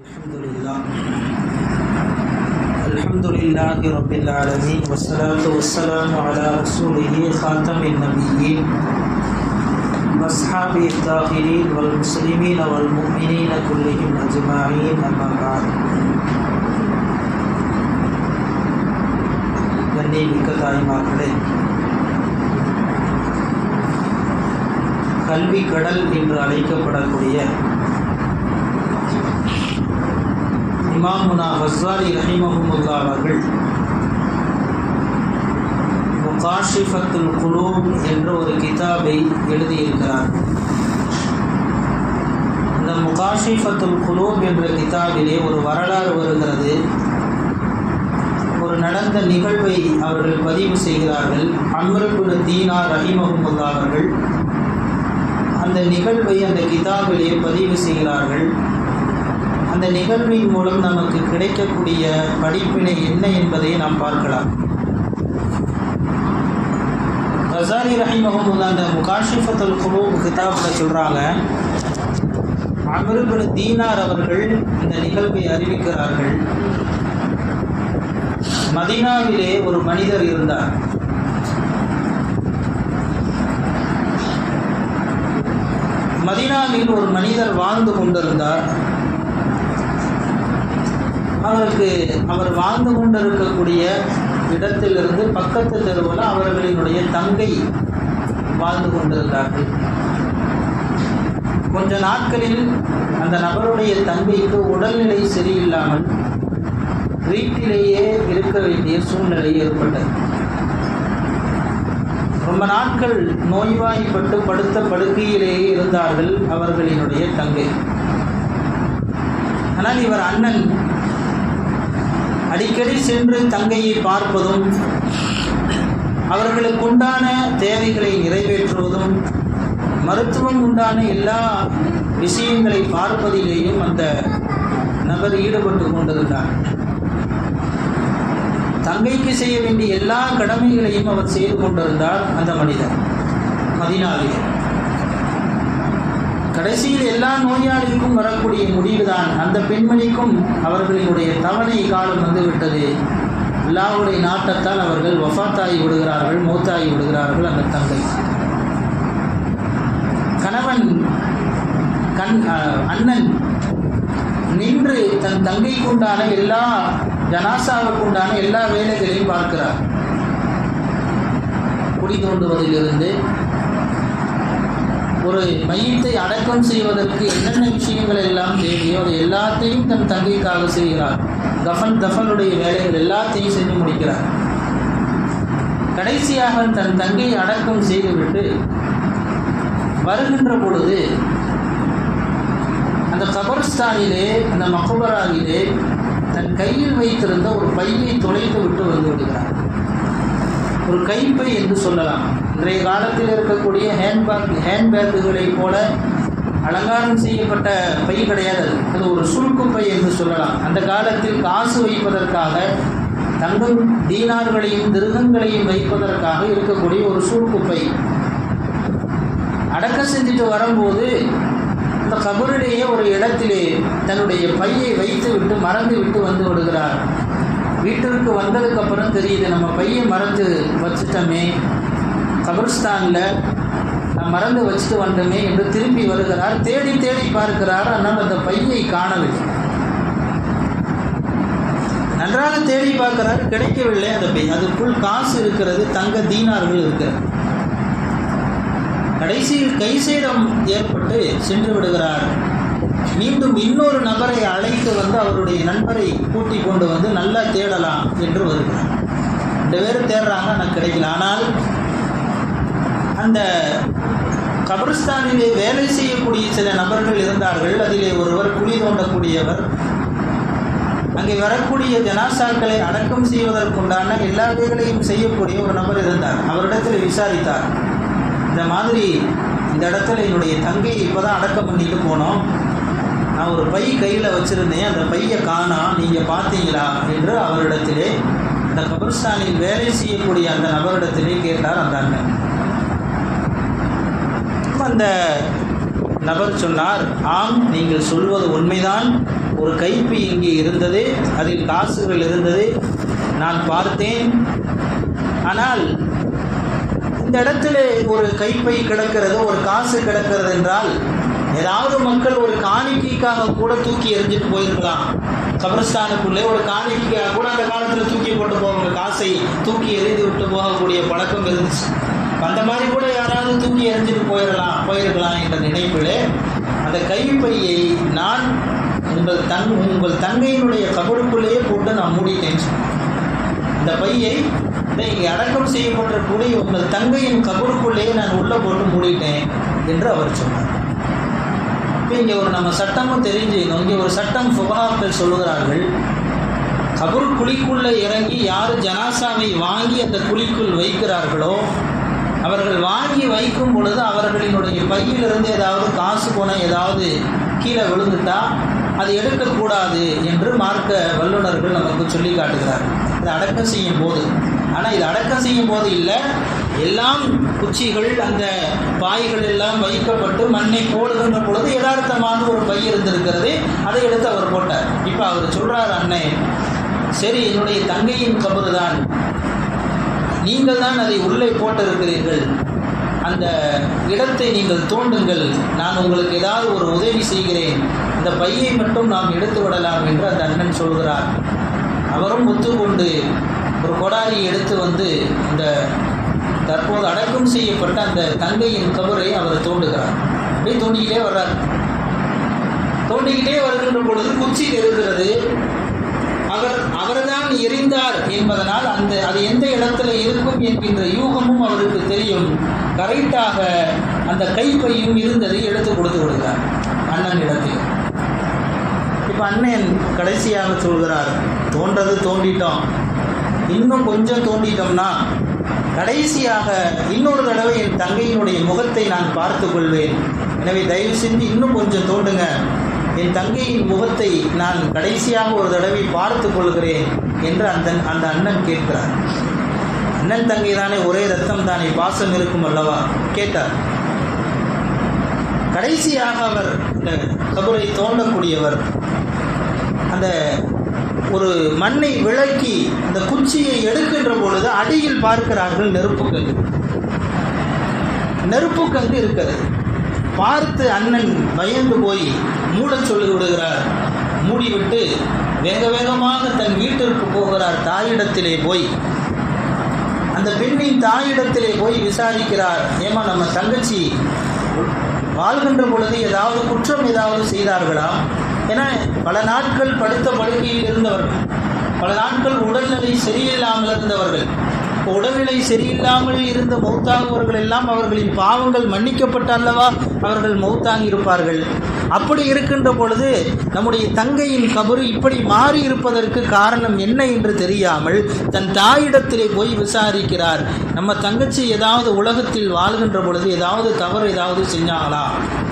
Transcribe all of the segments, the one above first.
الحمد لله الحمد لله رب العالمين والصلاة والسلام على رسوله خاتم النبيين وأصحابه الطاهرين والمسلمين والمؤمنين كلهم أجمعين أما بعد கண்ணை மிக்க தாய்மார்களே கல்வி கடல் என்று அழைக்கப்படக்கூடிய இமாமுனா ஹஸ்வாரி ரஹிமஹமுல்லா அவர்கள் முகாஷிஃபத்துல் குலூம் என்ற ஒரு கிதாபை எழுதியிருக்கிறார். இந்த முகாஷிஃபத்துல் குலூம் என்ற கிதாபிலே ஒரு வரலாறு வருகிறது. ஒரு நடந்த நிகழ்வை அவர்கள் பதிவு செய்கிறார்கள். அம்ருகுல தீனா ரஹிமஹமுல்லா அவர்கள் அந்த நிகழ்வை அந்த கிதாபிலே பதிவு செய்கிறார்கள். அந்த நிகழ்வின் மூலம் நமக்கு கிடைக்கக்கூடிய படிப்பினை என்ன என்பதை நாம் பார்க்கலாம். ரசாரி ரஹிமஹமுல்லா அந்த முகாஷிஃபத்துல் குலூ கிதாபில் சொல்கிறாங்க அமிர்பு தீனார் அவர்கள் இந்த நிகழ்வை அறிவிக்கிறார்கள். மதீனாவிலே ஒரு மனிதர் இருந்தார். மதீனாவில் ஒரு மனிதர் வாழ்ந்து கொண்டிருந்தார். அவருக்கு அவர் வாழ்ந்து கொண்டிருக்கக்கூடிய இடத்திலிருந்து பக்கத்து தெருவில் அவர்களினுடைய தங்கை வாழ்ந்து கொண்டிருந்தார்கள். கொஞ்ச நாட்களில் அந்த நபருடைய தங்கைக்கு உடல்நிலை சரியில்லாமல் வீட்டிலேயே இருக்க வேண்டிய சூழ்நிலை ஏற்பட்டது. ரொம்ப நாட்கள் நோய்வாய்ப்பட்டு படுத்த படுக்கையிலேயே இருந்தார்கள் அவர்களினுடைய தங்கை. ஆனால் இவர் அண்ணன் அடிக்கடி சென்று தங்கையை பார்ப்பதும் அவர்களுக்கு உண்டான தேவைகளை நிறைவேற்றுவதும் மருத்துவம் உண்டான எல்லா விஷயங்களை பார்ப்பதிலேயும் அந்த நபர் ஈடுபட்டு கொண்டிருந்தார். தங்கைக்கு செய்ய வேண்டிய எல்லா கடமைகளையும் அவர் செய்து கொண்டிருந்தார் அந்த மனிதர் மதினாவில். கடைசியில் எல்லா நோயாளிக்கும் வரக்கூடிய முடிவுதான். அந்த பெண்மணிக்கும் அவர்களினுடைய தவணை காலம் வந்துவிட்டது. அல்லாவுடைய நாட்டத்தால் அவர்கள் வஃத்தாகி விடுகிறார்கள் மூத்தாகி விடுகிறார்கள் அந்த தங்கை. கணவன் கண் அண்ணன் நின்று தன் தங்கைக்கு உண்டான எல்லா ஜனாசாவுக்கு உண்டான எல்லா வேலைகளையும் பார்க்கிறார். குடி தோண்டுவதிலிருந்து ஒரு மையத்தை அடக்கம் செய்வதற்கு என்னென்ன விஷயங்கள் எல்லாம் தேவையோ அது எல்லாத்தையும் தன் தங்கைக்காக செய்கிறார். கஃபன் தஃபனுடைய வேலைகள் எல்லாத்தையும் செஞ்சு முடிக்கிறார். கடைசியாக தன் தங்கையை அடக்கம் செய்துவிட்டு வருகின்ற பொழுது அந்த கபர்ஸ்தானிலே அந்த மகபராகிலே தன் கையில் வைத்திருந்த ஒரு பையை தொலைத்து விட்டு வந்து விடுகிறார். ஒரு கைப்பை என்று சொல்லலாம். இன்றைய காலத்தில் இருக்கக்கூடிய ஹேண்ட்பேக் ஹேண்ட்பேக்குகளை போல அலங்காரம் செய்யப்பட்ட பை கிடையாது. அது ஒரு சுருக்கு பை என்று சொல்லலாம். அந்த காலத்தில் காசு வைப்பதற்காக தங்கம் தீனார்களையும் திருகங்களையும் வைப்பதற்காக இருக்கக்கூடிய ஒரு சுருக்கு பை. அடக்கம் செஞ்சுட்டு வரும்போது அந்த கபரிடையே ஒரு இடத்திலே தன்னுடைய பையை வைத்து விட்டு மறந்து விட்டு வந்து விடுகிறார். வீட்டிற்கு வந்ததுக்கப்புறம் தெரியுது நம்ம பையன் மறந்து வச்சுட்டோமே. கபர்ஸ்தானில் நான் மறந்து வச்சுட்டு வந்தோமே என்று திரும்பி வருகிறார். தேடி தேடி பார்க்கிறார். ஆனால் அந்த பையை காணவில்லை. நன்றாக தேடி பார்க்கிறார். கிடைக்கவில்லை அந்த பை. அதுக்குள் காசு இருக்கிறது தங்க தீனார்கள் இருக்கிறது. கடைசியில் கை சேதம் ஏற்பட்டு சென்று விடுகிறார். மீண்டும் இன்னொரு நபரை அழைத்து வந்து அவருடைய நண்பரை கூட்டி கொண்டு வந்து நல்லா தேடலாம் என்று வருகிறார். ரெண்டு பேரும் தேடுறாங்க எனக்கு கிடைக்கல. ஆனால் அந்த கபர்ஸ்தானிலே வேலை செய்யக்கூடிய சில நபர்கள் இருந்தார்கள். அதிலே ஒருவர் குழி தோண்டக்கூடியவர். அங்கே வரக்கூடிய ஜனாசாக்களை அடக்கம் செய்வதற்குண்டான எல்லா வேலைகளையும் செய்யக்கூடிய ஒரு நபர் இருந்தார். அவரிடத்தில் விசாரித்தார். இந்த மாதிரி இந்த இடத்துல என்னுடைய தங்கையை இப்போ தான் அடக்கம் பண்ணிட்டு போனோம். நான் ஒரு பை கையில் வச்சுருந்தேன். அந்த பையை காணா நீங்கள் பார்த்தீங்களா என்று அவரிடத்திலே அந்த கபர்ஸ்தானில் வேலை செய்யக்கூடிய அந்த நபரிடத்திலே கேட்டார் அந்த அண்ணன். அந்த நபர் சொன்னார் ஆம் நீங்கள் சொல்வது உண்மைதான். ஒரு கைப்பி இங்கே இருந்தது அதில் காசுகள் இருந்தது நான் பார்த்தேன். ஆனால் இந்த இடத்துல ஒரு கைப்பை கிடக்கிறது ஒரு காசு கிடக்கிறது என்றால் ஏதாவது மக்கள் ஒரு காணிக்கைக்காக கூட தூக்கி எறிஞ்சிட்டு போயிருக்கலாம் கபரஸ்தானுக்குள்ளே ஒரு காணிக்கைக்காக கூட அந்த காலத்தில் தூக்கி போட்டு போவாங்க காசை தூக்கி எறிந்து விட்டு போகக்கூடிய பழக்கம் இருந்துச்சு. அந்த மாதிரி கூட யாராவது தூக்கி எறிஞ்சிட்டு போயிடலாம் போயிருக்கலாம் என்ற நினைப்பில் அந்த கைப்பையை நான் உங்கள் தங் உங்கள் தங்கையினுடைய கபருக்குள்ளேயே போட்டு நான் மூடிட்டேன் இந்த பையை இங்கே அடக்கம் செய்யப்பட்டிருக்கக்கூடிய உங்கள் தங்கையின் கபருக்குள்ளேயே நான் உள்ளே போட்டு மூடிட்டேன் என்று அவர் சொன்னார். இப்போ இங்கே ஒரு நம்ம சட்டமும் தெரிஞ்சுக்கணும் இங்கே ஒரு சட்டம் சுபகாக்கள் சொல்லுகிறார்கள். கபூர் குழிக்குள்ளே இறங்கி யார் ஜனாசாவை வாங்கி அந்த குழிக்குள் வைக்கிறார்களோ அவர்கள் வாங்கி வைக்கும் பொழுது அவர்களினுடைய பையிலிருந்து ஏதாவது காசு போன ஏதாவது கீழே விழுந்துட்டா அது எடுக்கக்கூடாது என்று மார்க்க வல்லுநர்கள் நமக்கு சொல்லி காட்டுகிறார்கள். இதை அடக்கம் செய்யும் போது. ஆனால் இது அடக்கம் செய்யும் போது இல்லை எல்லாம் குச்சிகள் அந்த பாய்கள் எல்லாம் வைக்கப்பட்டு மண்ணை போடுகின்ற பொழுது யதார்த்தமான ஒரு பை இருந்திருக்கிறது. அதை எடுத்து அவர் போட்டார். இப்போ அவர் சொல்கிறார் அண்ணே சரி என்னுடைய தங்கையின் கபரு தான் நீங்கள் தான் அதை உள்ளே போட்டிருக்கிறீர்கள். அந்த இடத்தை நீங்கள் தோண்டுங்கள். நான் உங்களுக்கு ஏதாவது ஒரு உதவி செய்கிறேன். இந்த பையை மட்டும் நாம் எடுத்து விடலாம் என்று அந்த அண்ணன் சொல்கிறார். அவரும் ஒத்துக்கொண்டு ஒரு கொடாரி எடுத்து வந்து இந்த தற்போது அடக்கம் செய்யப்பட்ட அந்த தங்கையின் கபரை அவர் தோண்டுகிறார். அப்படியே தோண்டிக்கிட்டே வர்றார். தோண்டிக்கிட்டே வருகின்ற பொழுது குச்சி இருக்கிறது அவர் அவர்தான் எரிந்தார் என்பதனால் அந்த அது எந்த இடத்துல இருக்கும் என்கின்ற யூகமும் அவருக்கு தெரியும். கரெக்டாக அந்த கைப்பையும் இருந்ததை எடுத்து கொடுத்து விடுகிறார் அண்ணன் இடத்தில். இப்போ அண்ணன் கடைசியாக சொல்கிறார் தோன்றது தோண்டிட்டோம். இன்னும் கொஞ்சம் தோண்டிட்டோம்னா கடைசியாக இன்னொரு தடவை என் தங்கையினுடைய முகத்தை நான் பார்த்து கொள்வேன். எனவே தயவு செஞ்சு இன்னும் கொஞ்சம் தோண்டுங்க. என் தங்கையின் முகத்தை நான் கடைசியாக ஒரு தடவை பார்த்து கொள்கிறேன் என்று அந்த அந்த அண்ணன் கேட்கிறார். அண்ணன் தங்கை தானே ஒரே ரத்தம் தானே பாசம் இருக்கும் அல்லவா? கேட்டார். கடைசியாக அவர் இந்த கபரை தோண்டக்கூடியவர் அந்த ஒரு மண்ணை விளக்கி அந்த குச்சியை எடுக்கின்ற பொழுது அடியில் பார்க்கிறார்கள் நெருப்புக்கங்கு நெருப்புக்கங்கு இருக்கிறது. பார்த்து அண்ணன் பயந்து போய் மூடச் சொல்லி விடுகிறார் மூடிவிட்டு வேக வேகமாக தன் வீட்டிற்கு போகிறார் தாயிடத்திலே போய். அந்த பெண்ணின் தாயிடத்திலே போய் விசாரிக்கிறார். ஏமா நம்ம தங்கச்சி வாழ்கின்ற பொழுது ஏதாவது குற்றம் ஏதாவது செய்தார்களா? ஏன்னா பல நாட்கள் படுத்த படுக்கையில் இருந்தவர்கள் பல நாட்கள் உடல்நிலை சரியில்லாமல் இருந்தவர்கள் உடல்நிலை சரியில்லாமல் இருந்த மௌத்தாகுவர்கள் எல்லாம் அவர்களின் பாவங்கள் மன்னிக்கப்பட்ட அல்லவா அவர்கள் மௌத்தாங்கி இருப்பார்கள். அப்படி இருக்கின்ற பொழுது நம்முடைய தங்கையின் கபரு இப்படி மாறி இருப்பதற்கு காரணம் என்ன என்று தெரியாமல் தன் தாயிடத்திலே போய் விசாரிக்கிறார். நம்ம தங்கச்சி ஏதாவது உலகத்தில் வாழ்கின்ற பொழுது ஏதாவது தவறு ஏதாவது செஞ்சாங்களா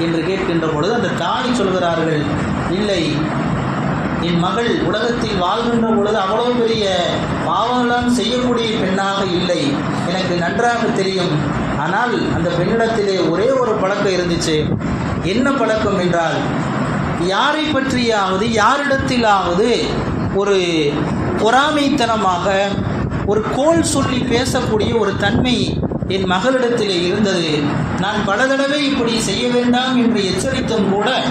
என்று கேட்கின்ற பொழுது அந்த தாய் சொல்கிறார்கள் இல்லை. என் மகள் உலகத்தில் வாழ்கின்ற பொழுது அவ்வளவு பெரிய பாவங்களாம் செய்யக்கூடிய பெண்ணாக இல்லை. எனக்கு நன்றாக தெரியும். ஆனால் அந்த பெண்ணிடத்திலே ஒரே ஒரு பழக்கம் இருந்துச்சு. என்ன பழக்கம் என்றால் யாரை பற்றியாவது யாரிடத்திலாவது ஒரு பொறாமைத்தனமாக ஒரு கோல் சொல்லி பேசக்கூடிய ஒரு தன்மை என் மகளிடத்திலே இருந்தது. நான் பல தடவை இப்படி செய்ய வேண்டாம் என்று எச்சரித்தும் கூட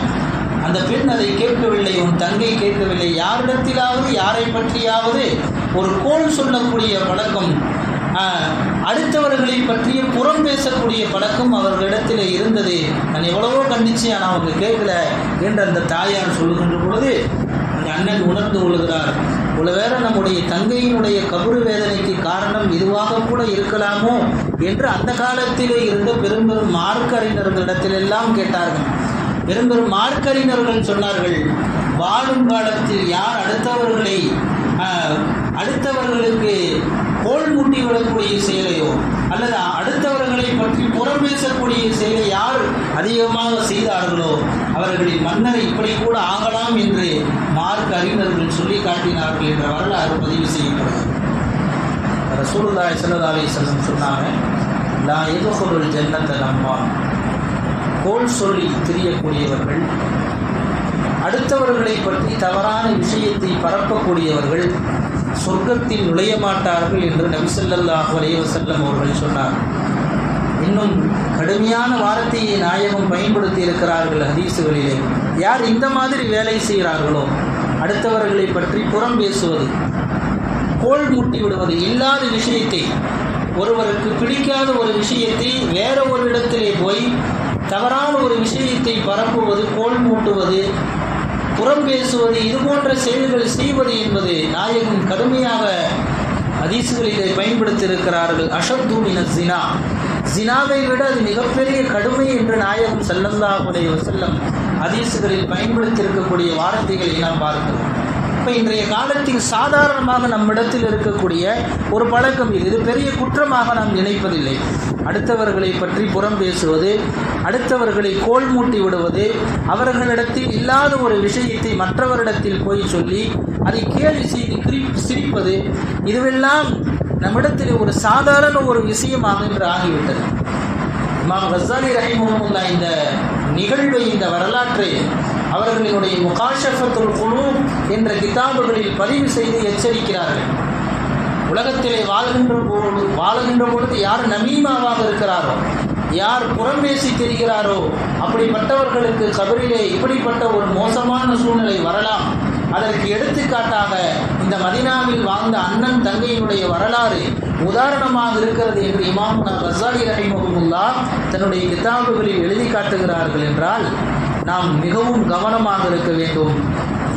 அந்த பெண் அதை கேட்கவில்லை உன் தங்கை கேட்கவில்லை. யாரிடத்திலாவது யாரை பற்றியாவது ஒரு கோல் சொல்லக்கூடிய பழக்கம் அடுத்தவர்களை பற்றிய புறம் பேசக்கூடிய பழக்கம் அவர்களிடத்தில் இருந்தது. நான் எவ்வளவோ கண்டிச்சு ஆனால் அவங்க கேட்கல என்று அந்த தாயார் சொல்லுகின்ற பொழுது அந்த அண்ணன் உணர்ந்து கொள்கிறார். ஒருவேளை நம்முடைய தங்கையினுடைய கபரு வேதனைக்கு காரணம் இதுவாக கூட இருக்கலாமோ என்று அந்த காலத்திலே இருந்த பெரும் பெரும் இடத்திலெல்லாம் அறிஞர்களிடத்திலெல்லாம் கேட்டார்கள். பெரும்பெரும் மார்க்கறிஞர்கள் சொன்னார்கள் வாழும் காலத்தில் யார் அடுத்தவர்களை அடுத்தவர்களுக்கு கோல் மூட்டி விடக்கூடிய செயலையோ அல்லது அடுத்தவர்களை பற்றி புறம் பேசக்கூடிய செயலை யார் அதிகமாக செய்தார்களோ அவர்களின் மன்னர் இப்படி கூட ஆகலாம் என்று மார்க் அறிஞர்கள் சொல்லி காட்டினார்கள் என்ற வரலாறு பதிவு செய்யப்படுகிறது. ரசூலுல்லாஹி ஸல்லல்லாஹு அலைஹி வஸல்லம் சொன்னாங்க லா யதுகுலுல் ஜன்னத நம்மா கோல் சொல்லி திரியக்கூடியவர்கள் அடுத்தவர்களை பற்றி தவறான விஷயத்தை பரப்பக்கூடியவர்கள் சொர்க்கத்தில் நுழைய மாட்டார்கள் என்று நபிசல்லாஹு அலைஹி அவர்கள் சொன்னார். இன்னும் கடுமையான வார்த்தையை நாயகம் பயன்படுத்தி இருக்கிறார்கள் ஹதீசுகளிலே. யார் இந்த மாதிரி வேலை செய்கிறார்களோ அடுத்தவர்களை பற்றி புறம் பேசுவது கோல் மூட்டி விடுவது இல்லாத விஷயத்தை ஒருவருக்கு பிடிக்காத ஒரு விஷயத்தை வேற ஒரு இடத்திலே போய் தவறான ஒரு விஷயத்தை பரப்புவது கோல் மூட்டுவது புறம் பேசுவது இது போன்ற செயல்கள் செய்வது என்பது நாயகம் கடுமையாக ஹதீசுகளிலே பயன்படுத்தியிருக்கிறார்கள். அஷத்தூமின ஜினா ஜினாவை விட அது மிகப்பெரிய கடுமை என்று நாயகம் செல்லல்லாஹுடைய செல்லம் ஹதீசுகளில் பயன்படுத்தியிருக்கக்கூடிய வார்த்தைகளை நாம் பார்க்கிறோம். இப்போ இன்றைய காலத்தில் சாதாரணமாக நம்மிடத்தில் இருக்கக்கூடிய ஒரு பழக்கம் இது. இது பெரிய குற்றமாக நாம் நினைப்பதில்லை. அடுத்தவர்களை பற்றி புறம் பேசுவது அடுத்தவர்களை கோல் மூட்டி விடுவது அவர்களிடத்தில் இல்லாத ஒரு விஷயத்தை மற்றவரிடத்தில் போய் சொல்லி அதை கேலி செய்து சிரிப்பது இதுவெல்லாம் நம்மிடத்தில் ஒரு சாதாரண ஒரு விஷயமாக இன்று ஆகிவிட்டது. இமாம் கசாலி ரஹிமுல்லா இந்த நிகழ்வை இந்த வரலாற்றை அவர்களினுடைய முகாஷஃபத்துல் குழு என்ற கிதாபுகளில் பதிவு செய்து எச்சரிக்கிறார்கள். உலகத்திலே வாழ்கின்ற பொழுது வாழ்கின்ற பொழுது யார் நமீமாவாக இருக்கிறாரோ யார் புறம் பேசி தெரிகிறாரோ அப்படிப்பட்டவர்களுக்கு கபரிலே இப்படிப்பட்ட ஒரு மோசமான சூழ்நிலை வரலாம். அதற்கு எடுத்துக்காட்டாக இந்த மதினாவில் வாழ்ந்த அண்ணன் தங்கையினுடைய வரலாறு உதாரணமாக இருக்கிறது என்று இமாம் கசாலி ரஹிமகுல்லா தன்னுடைய கிதாபுகளில் எழுதி காட்டுகிறார்கள் என்றால் நாம் மிகவும் கவனமாக இருக்க வேண்டும்.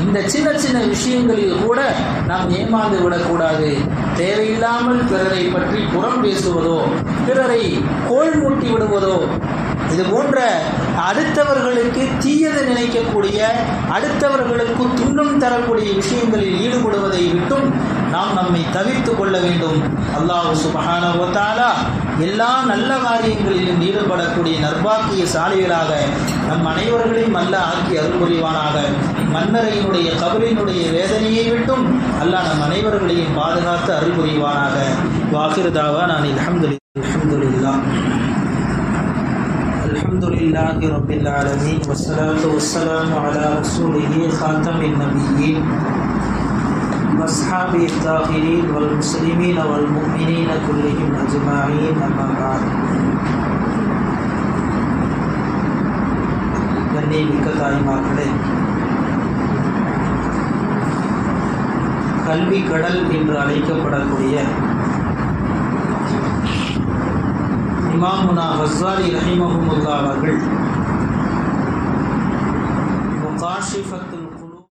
இந்த சின்ன சின்ன விஷயங்களில் கூட நாம் ஏமாந்து விடக்கூடாது. தேவையில்லாமல் பிறரை பற்றி புறம் பேசுவதோ பிறரை கோல் மூட்டி விடுவதோ இது போன்ற அடுத்தவர்களுக்கு தீயது நினைக்கக்கூடிய அடுத்தவர்களுக்கு துன்பம் தரக்கூடிய விஷயங்களில் ஈடுபடுவதை விட்டும் நாம் நம்மை தவிர்த்து கொள்ள வேண்டும். அல்லாஹு சுபஹான எல்லா நல்ல காரியங்களிலும் ஈடுபடக்கூடிய நர்பாக்கிய சாலைகளாக நம் அனைவர்களையும் அல்ல ஆக்கி அருள் புரிவானாக மன்னரையினுடைய கபலினுடைய வேதனையை விட்டும் அல்லாஹ் நம் அனைவர்களையும் பாதுகாத்து அருள் புரிவானாக வாகிருதாவா நான் அல்ஹம்துலி அல்ஹம்துலில்லா الحمد لله رب العالمين والصلاة والسلام على رسوله خاتم النبيين وأصحابه الطاهرين والمسلمين والمؤمنين كلهم أجمعين أما بعد கண்ணை மிக்க தாய்மார்களே கல்வி கடல் என்று அழைக்கப்படக்கூடிய இமாமுனா ஹஸ்வாரி ரஹிமஹமுல்லா அவர்கள் முகாஷிஃபத்து